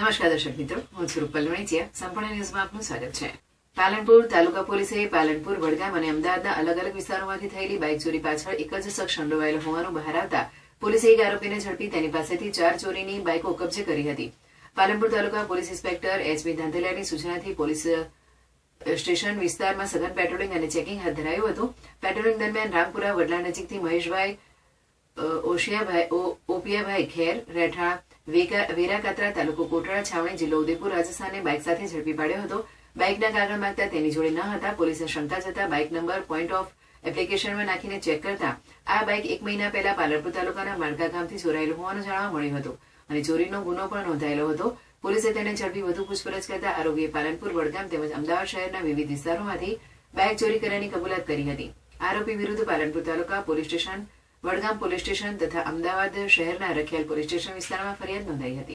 નમસ્કાર દર્શક મિત્રો, હું છું રૂપલ સંપૂર્ણ ન્યૂઝમાં આપનું સ્વાગત છે. પાલનપુર તાલુકા પોલીસે પાલનપુર, વડગામ અને અમદાવાદના અલગ અલગ વિસ્તારોમાંથી થયેલી બાઇક ચોરી પાછળ એક જ શખ્સ સંડોવાયેલો હોવાનું બહાર આવતા પોલીસે એક આરોપીને ઝડપી તેની પાસેથી ચાર ચોરીની બાઇકો કબજે કરી હતી. Palanpur taluka police inspector HB ધાંધેલાની સૂચનાથી પોલીસ સ્ટેશન વિસ્તારમાં સઘન પેટ્રોલિંગ અને ચેકિંગ હાથ ધરાયું હતું. પેટ્રોલિંગ દરમિયાન રામપુરા વડલા નજીકથી મહેશભાઈ ઓશિયાભાઈ ઓપિયાભાઈ ખેર વેકા- વેરાકાત્રા તાલુકો કોટડા, છાવણી જિલ્લો ઉદયપુર રાજસ્થાનને બાઇક સાથે ઝડપી પાડ્યો હતો. બાઇકના કાગળ માંગતા તેની જોડે ન હતા. પોલીસે શંકા જતા બાઇક નંબર પોઈન્ટ ઓફ એપ્લિકેશનમાં નાખીને ચેક કરતા આ બાઇક એક મહિના પહેલા પાલનપુર તાલુકાના માણકા ગામથી ચોરાયેલું હોવાનું જાણવા મળ્યું હતું અને ચોરીનો ગુનો પણ નોંધાયેલો હતો. પોલીસે તેને ઝડપી વધુ પૂછપરછ કરતા આરોપીએ પાલનપુર, વડગામ તેમજ અમદાવાદ શહેરના વિવિધ વિસ્તારોમાંથી બાઇક ચોરી કર્યાની કબૂલાત કરી હતી. આરોપી વિરુદ્ધ પાલનપુર તાલુકા police station Vadgam police station તથા અમદાવાદ શહેરના રખિયાલ પોલીસ સ્ટેશન વિસ્તારમાં ફરિયાદ નોંધાઈ હતી.